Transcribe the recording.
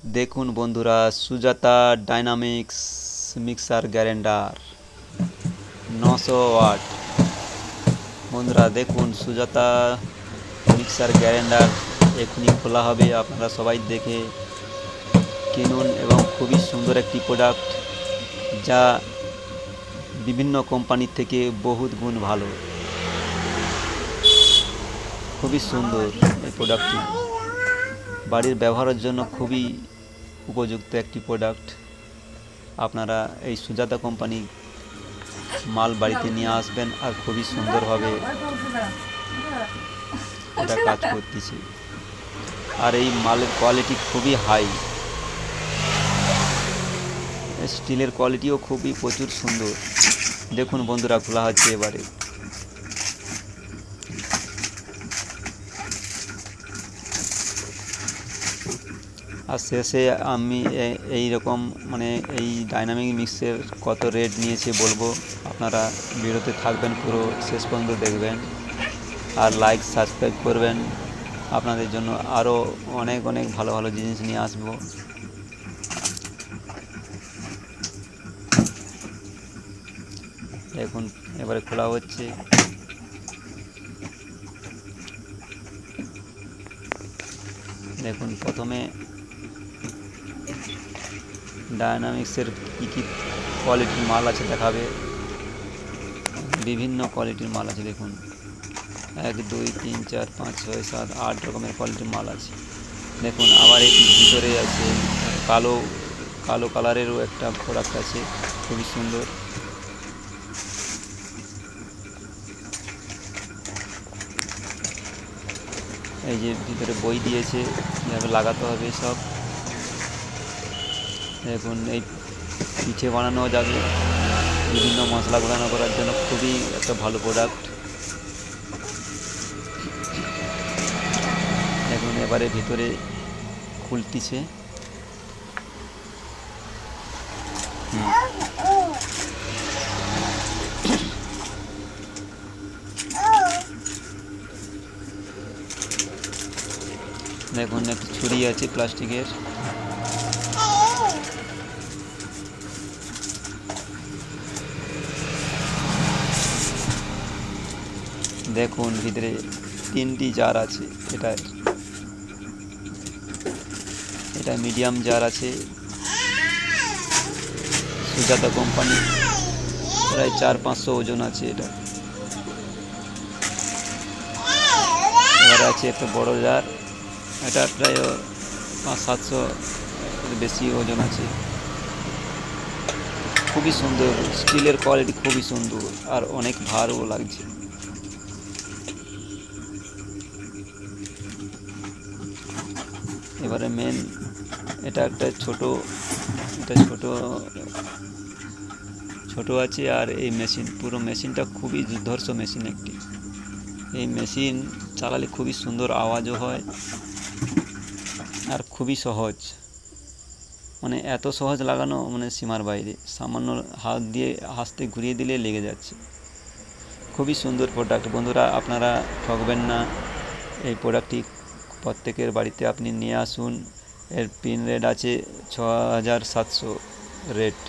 দেখুন বন্ধুরা, Sujata dynamics mixer গ্যারেন্ডার, নশো ওয়াট। বন্ধুরা, দেখুন সুজাতা মিক্সার গ্যারেন্ডার এখনই খোলা হবে, আপনারা সবাই দেখে কিনুন এবং খুবই সুন্দর একটি প্রোডাক্ট যা বিভিন্ন কোম্পানির থেকে বহুত গুণ ভালো। খুবই সুন্দর এই প্রোডাক্টটি বাড়ির ব্যবহারের জন্য খুবই উপযুক্ত একটি প্রোডাক্ট আপনারা এই সুজাতা কোম্পানি মাল বাড়িতে নিয়ে আসবেন আর খুবই সুন্দরভাবে এটা কাজ করতেছে। আর এই মালের কোয়ালিটি খুবই হাই স্টিলের কোয়ালিটিও খুবই প্রচুর সুন্দর। দেখুন বন্ধুরা, খোলা হচ্ছে এবারে। আর শেষে আমি এই রকম মানে এই ডাইনামিক মিক্সের কত রেট নিয়েছে বলব। আপনারা ভিডিওতে থাকবেন, পুরো শেষ পর্যন্ত দেখবেন। আর লাইক সাবস্ক্রাইব করবেন। আপনাদের জন্য আরও অনেক অনেক ভালো ভালো জিনিস নিয়ে আসব। এখন এবারে খোলা হচ্ছে। দেখুন, প্রথমে ডায়নামিক্সের কী কী কোয়ালিটির মাল আছে দেখাবে। বিভিন্ন কোয়ালিটির মাল আছে, দেখুন। এক, দুই, তিন, চার, পাঁচ, ছয়, সাত, আট রকমের কোয়ালিটির মাল আছে। দেখুন, আবার এই ভিতরে আছে কালো কালো কালারেরও একটা প্রোডাক্ট আছে, খুবই সুন্দর। এই যে ভিতরে বই দিয়েছে কীভাবে লাগাতে হবে সব। দেখুন, এই পিঠে বানানো যাবে। বিভিন্ন মশলা বানানো করার জন্য খুবই একটা ভালো প্রোডাক্ট দেখুন, এবারে ভিতরে খুলতিছে। দেখুন, একটা ছুরি আছে প্লাস্টিকের। দেখুন ভিতরে তিনটি জার আছে, এটা এটা মিডিয়াম জার আছে, সুজাতা কোম্পানি প্রায় চার পাঁচশো ওজন আছে এটা। এবার আছে একটা বড় জার এটা প্রায় পাঁচ সাতশো বেশি ওজন আছে। খুবই সুন্দর স্টিলের কোয়ালিটি খুবই সুন্দর, আর অনেক ভারও লাগছে। এবারে মেন এটা একটা ছোট, এটা ছোট ছোট আছে আর এই মেশিন পুরো মেশিনটা খুবই দুর্ধর্ষ মেশিন একটি। এই মেশিন চালালে খুবই সুন্দর আওয়াজও হয় আর খুবই সহজ। মানে এত সহজ লাগানো মানে সীমার বাইরে, সামান্য হাত দিয়ে হাসতে ঘুরিয়ে দিলে লেগে যাচ্ছে। খুবই সুন্দর প্রোডাক্ট বন্ধুরা, আপনারা ঠকবেন না, এই প্রোডাক্টটি প্রত্যেকের বাড়িতে আপনি নিয়ে আসুন। এর পিন রেট আছে ছ হাজার সাতশো রেট